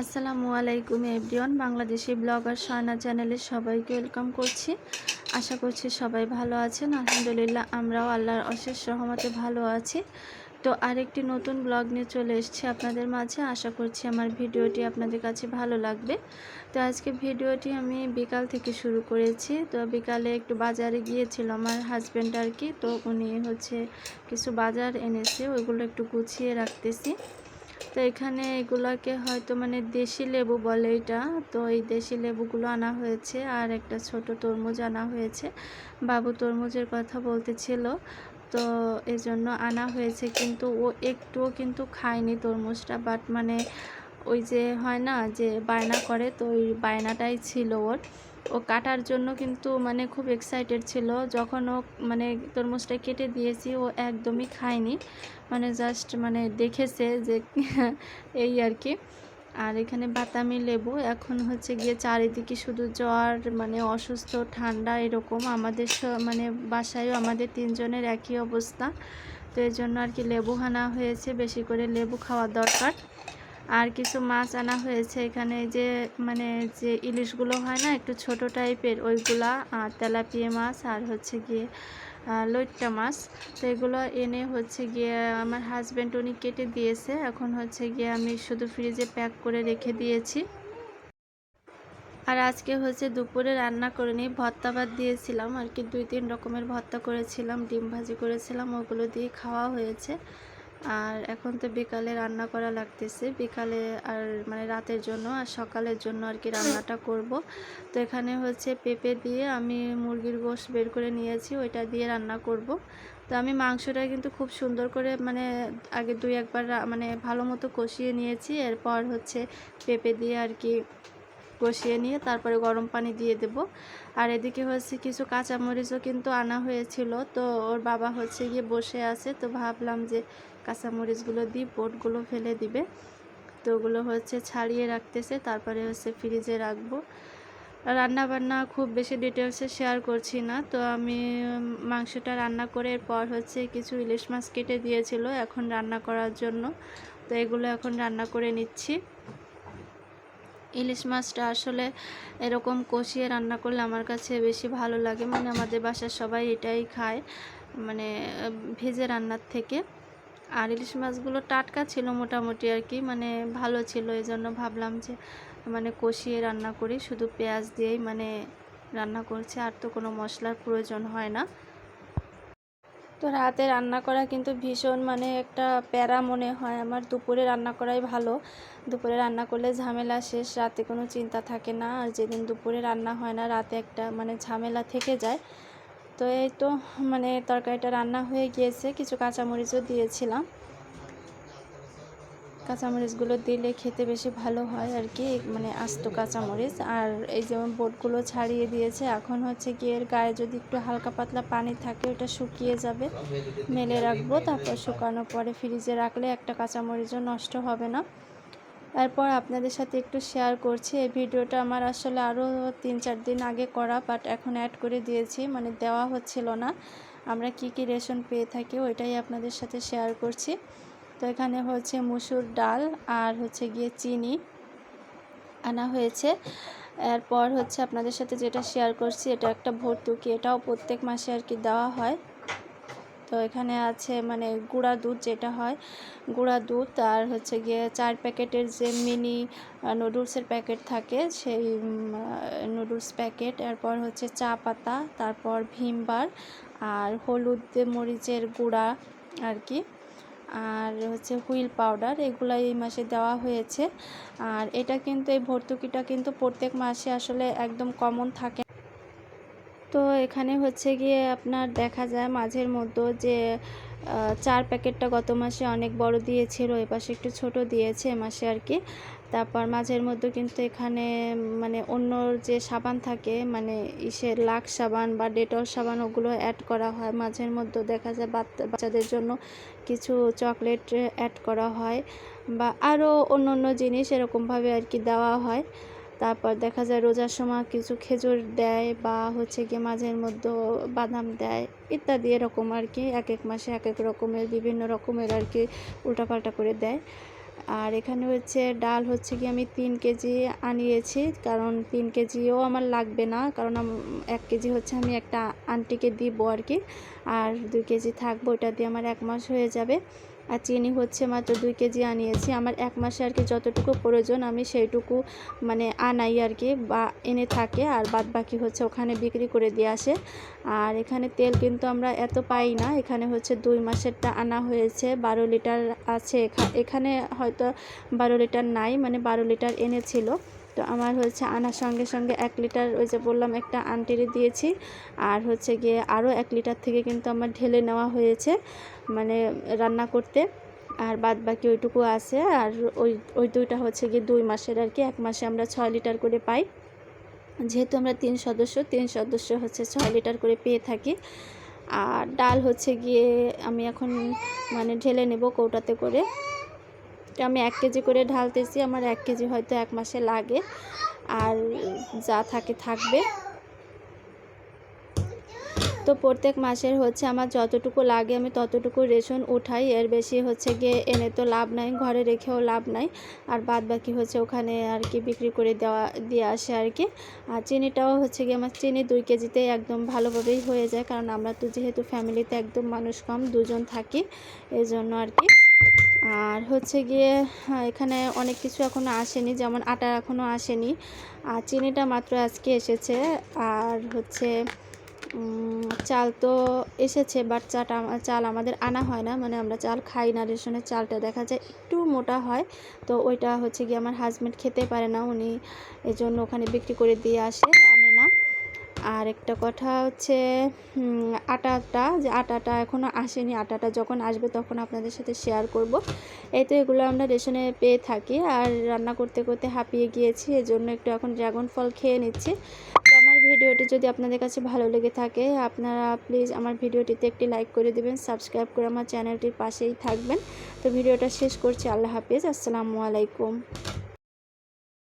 আসসালামু আলাইকুম everyone, Bangladeshi blogger Shayna চ্যানেলে সবাইকে ওয়েলকাম করছি। আশা করছি সবাই ভালো আছেন। আলহামদুলিল্লাহ, আমরাও আল্লাহর অশেষ সহমতে ভালো আছি। তো আরেকটি নতুন ব্লগ নিয়ে চলে এসেছি আপনাদের মাঝে। আশা করছি আমার ভিডিওটি আপনাদের কাছে ভালো লাগবে। তো আজকে ভিডিওটি আমি বিকাল থেকে শুরু করেছি। তো বিকালে একটু বাজারে গিয়েছিল আমার হাজব্যান্ড আর কি। তো উনি হচ্ছে কিছু বাজার এনেছে, ওইগুলো একটু গুছিয়ে রাখতেছি। তো এখানে এগুলাকে হয়তো মানে দেশি লেবু বলে এটা। তো এই দেশি লেবুগুলো আনা হয়েছে আর একটা ছোট তরমুজ আনা হয়েছে। বাবু তরমুজের কথা বলতেছিল। তো এই জন্য আনা হয়েছে কিন্তু ও একটুও কিন্তু খায়নি তরমুজটা। বাট মানে ওই যে হয় না যে বায়না করে, তো ওই বায়নাটাই ছিল ওর। ও কাটার জন্য কিন্তু মানে খুব এক্সাইটেড ছিল। যখন ও মানে তরমুজটা কেটে দিয়েছি, ও একদমই খায়নি। মানে জাস্ট মানে দেখেছে যে এই আর কি। আর এখানে বাতামি লেবু, এখন হচ্ছে গিয়ে চারিদিকে শুধু জ্বর মানে অসুস্থ, ঠান্ডা এরকম। আমাদের মানে বাসায়ও আমাদের তিনজনের একই অবস্থা। তো এই জন্য আর কি লেবু হানা হয়েছে, বেশি করে লেবু খাওয়ার দরকার। আর কিছু মাছ আনা হয়েছে এখানে। যে মানে যে ইলিশগুলো হয় না, একটু ছোট টাইপের, ওইগুলা, আর তেলাপিয়া মাছ, আর হচ্ছে গিয়ে লইট্টা মাছ। তো এগুলো এনে হচ্ছে গিয়ে আমার হাজব্যান্ড উনি কেটে দিয়েছে। এখন হচ্ছে গিয়ে আমি শুধু ফ্রিজে প্যাক করে রেখে দিয়েছি। আর আজকে হচ্ছে দুপুরে রান্না করে নিই ভর্তা ভাত দিয়েছিলাম। আর কি দুই তিন রকমের ভর্তা করেছিলাম, ডিম ভাজি করেছিলাম, ওগুলো দিয়ে খাওয়া হয়েছে। আর এখন তো বিকালে রান্না করা লাগতেছে। বিকালে আর মানে রাতের জন্য আর সকালের জন্য আর কি রান্নাটা করব। তো এখানে হচ্ছে পেঁপে দিয়ে আমি মুরগির গোশ বের করে নিয়েছি, ওইটা দিয়ে রান্না করব। তো আমি মাংসটা কিন্তু খুব সুন্দর করে মানে আগে দুই একবার মানে ভালো মতো কষিয়ে নিয়েছি। এরপর হচ্ছে পেঁপে দিয়ে আর কি কষিয়ে নিয়ে তারপরে গরম পানি দিয়ে দেব। আর এদিকে হচ্ছে কিছু কাঁচামরিচও কিন্তু আনা হয়েছিল। তো ওর বাবা হচ্ছে গিয়ে বসে আছে। তো ভাবলাম যে কাঁচামরিচগুলো দিই বোটগুলো ফেলে দিবে। তো ওগুলো হচ্ছে ছাড়িয়ে রাখতেছে, তারপরে হচ্ছে ফ্রিজে রাখব। রান্না বান্না খুব বেশি ডিটেলসে শেয়ার করছি না। তো আমি মাংসটা রান্না করে এরপর হচ্ছে কিছু ইলিশ মাছ কেটে দিয়েছিল এখন রান্না করার জন্য। তো এগুলো এখন রান্না করে নিচ্ছি। ইলিশ মাছটা আসলে এরকম কষিয়ে রান্না করলে আমার কাছে বেশি ভালো লাগে। মানে আমাদের বাসার সবাই এটাই খায় মানে ভেজে রান্নার থেকে। আর ইলিশ মাছগুলো টাটকা ছিল মোটামুটি আর কি মানে ভালো ছিল। এই জন্য ভাবলাম যে মানে কষিয়ে রান্না করি, শুধু পেঁয়াজ দিয়েই মানে রান্না করছি, আর তো কোনো মশলার প্রয়োজন হয় না। তো রাতে রান্না করা কিন্তু ভীষণ মানে একটা প্যারা মনে হয় আমার। দুপুরে রান্না করাই ভালো। দুপুরে রান্না করলে ঝামেলা শেষ, রাতে কোনো চিন্তা থাকে না। আর যেদিন দুপুরে রান্না হয় না, রাতে একটা মানে ঝামেলা থেকে যায়। তো এই তো মানে তরকারিটা রান্না হয়ে গিয়েছে। কিছু কাঁচামরিচও দিয়েছিলাম। কাঁচামরিচগুলো দিলে খেতে বেশি ভালো হয় আর কি মানে আস্ত কাঁচামরিচ। আর এই যেমন বোটগুলো ছাড়িয়ে দিয়েছে, এখন হচ্ছে গিয়ে এর গায়ে যদি একটু হালকা পাতলা পানি থাকে, ওটা শুকিয়ে যাবে। মেলে রাখব, তারপর শুকানোর পরে ফ্রিজে রাখলে একটা কাঁচামরিচও নষ্ট হবে না। এরপর আপনাদের সাথে একটু শেয়ার করছি। এই ভিডিওটা আমার আসলে আরও তিন চার দিন আগে করা বাট এখন অ্যাড করে দিয়েছি। মানে দেওয়া হচ্ছিল না। আমরা কি কি রেশন পেয়ে থাকি ওইটাই আপনাদের সাথে শেয়ার করছি। তো এখানে হচ্ছে মুসুর ডাল আর হচ্ছে গিয়ে চিনি আনা হয়েছে। এরপর হচ্ছে আপনাদের সাথে যেটা শেয়ার করছি, এটা একটা ভর্তুকি। এটাও প্রত্যেক মাসে আর কি দেওয়া হয়। তো এখানে আছে মানে গুঁড়া দুধ যেটা হয়, গুঁড়া দুধ আর হচ্ছে গিয়ে চার প্যাকেটের যে মিনি নুডলসের প্যাকেট থাকে সেই নুডলস প্যাকেট, এরপর হচ্ছে চা পাতা, তারপর ভীমবার আর হলুদ মরিচের গুঁড়া আর কি। আর হচ্ছে হুইল পাউডার এগুলো এই মাসে দেওয়া হয়েছে। আর এটা কিন্তু, এই ভর্তুকিটা কিন্তু প্রত্যেক মাসে আসলে একদম কমন থাকে তো এখানে হচ্ছে গিয়ে আপনার দেখা যায় মাঝের মধ্যে যে চার প্যাকেটটা গত মাসে অনেক বড় দিয়েছিল, এ পাশে একটু ছোট দিয়েছে এ মাসে আর কি। তারপর মাঝের মধ্যে কিন্তু এখানে মানে অন্য যে সাবান থাকে মানে ইসের লাক্স সাবান বা ডেটল সাবান, ওগুলো অ্যাড করা হয়। মাঝের মধ্যে দেখা যায় বাচ্চাদের জন্য কিছু চকলেট অ্যাড করা হয় বা আরও অন্য অন্য জিনিস এরকমভাবে আর কি দেওয়া হয়। তারপর দেখা যায় রোজার সময় কিছু খেজুর দেয় বা হচ্ছে গিয়ে মাঝের মধ্যে বাদাম দেয়, ইত্যাদি এরকম আর কি। এক এক মাসে এক এক রকমের, বিভিন্ন রকমের আর কি উল্টাপাল্টা করে দেয়। আর এখানে হচ্ছে ডাল হচ্ছে কি আমি তিন কেজি আনিয়েছি, কারণ তিন কেজিও আমার লাগবে না, কারণ এক কেজি হচ্ছে আমি একটা আন্টিকে দিব আর কি। আর দুই কেজি থাকব ওটা দিয়ে আমার এক মাস হয়ে যাবে। আর চিনি হচ্ছে মাত্র দুই কেজি আনিয়েছি। আমার এক মাসে আর কি যতটুকু প্রয়োজন, আমি সেইটুকু মানে আনাই আর কি, বা এনে থাকে আর বাদ বাকি হচ্ছে ওখানে বিক্রি করে দিয়ে আসে। আর এখানে তেল কিন্তু আমরা এত পাই না, এখানে হচ্ছে দুই মাসেরটা আনা হয়েছে, বারো লিটার আছে এখা- এখানে হয়তো বারো লিটার নাই মানে বারো লিটার এনেছিল। তো আমার হচ্ছে আনার সঙ্গে সঙ্গে এক লিটার ওই যে বললাম একটা আন্টিরে দিয়েছি। আর হচ্ছে গিয়ে আরও এক লিটার থেকে কিন্তু আমার ঢেলে নেওয়া হয়েছে মানে রান্না করতে। আর বাদ বাকি ওইটুকু আছে। আর ওই ওই দুইটা হচ্ছে গিয়ে দুই মাসের আর কি। এক মাসে আমরা ছয় লিটার করে পাই। যেহেতু আমরা তিন সদস্য তিন সদস্য হচ্ছে ছয় লিটার করে পেয়ে থাকি। আর ডাল হচ্ছে গিয়ে আমি এখন মানে ঢেলে নেব কৌটাতে করে। আমি এক কেজি করে ঢালতেছি, আমার এক কেজি হয়তো এক মাসে লাগে। আর যা থাকে, থাকবে। তো প্রত্যেক মাসের হচ্ছে আমার যতটুকু লাগে, আমি ততটুকু রেশন উঠাই। এর বেশি হচ্ছে গিয়ে এনে তো লাভ নাই, ঘরে রেখেও লাভ নাই। আর বাদ বাকি হচ্ছে ওখানে আর কি বিক্রি করে দেওয়া, দিয়ে আসে আর কি। আর চিনিটাও হচ্ছে গিয়ে আমার চিনি দুই কেজিতেই একদম ভালোভাবেই হয়ে যায়, কারণ আমরা তো যেহেতু ফ্যামিলিতে একদম মানুষ কম, দুজন থাকি এই জন্য আর কি। আর হচ্ছে গিয়ে হ্যাঁ, এখানে অনেক কিছু এখনও আসেনি যেমন আটা এখনও আসেনি। আর চিনিটা মাত্র আজকে এসেছে। আর হচ্ছে চাল তো এসেছে বাট চাটা চাল আমাদের আনা হয় না। মানে আমরা চাল খাই না রেশনের চালটা দেখা যায় একটু মোটা হয়। তো ওইটা হচ্ছে গিয়ে আমার হাজব্যান্ড খেতে পারে না উনি এই জন্য ওখানে বিক্রি করে দিয়ে আসে। আর একটা কথা হচ্ছে আটাটা, যে আটাটা এখনও আসেনি, আটাটা যখন আসবে তখন আপনাদের সাথে শেয়ার করব। এই তো এগুলো আমরা রেশনে পেয়ে থাকি আর রান্না করতে করতে হাঁপিয়ে গিয়েছি, এজন্য একটু এখন ড্রাগন ফল খেয়ে নিচ্ছি। তো আমার ভিডিওটি যদি আপনাদের কাছে ভালো লেগে থাকে, আপনারা প্লিজ আমার ভিডিওটিতে একটি লাইক করে দেবেন সাবস্ক্রাইব করে আমার চ্যানেলটির পাশেই থাকবেন। তো ভিডিওটা শেষ করছি, আল্লাহ হাফিজ, আসসালামু আলাইকুম।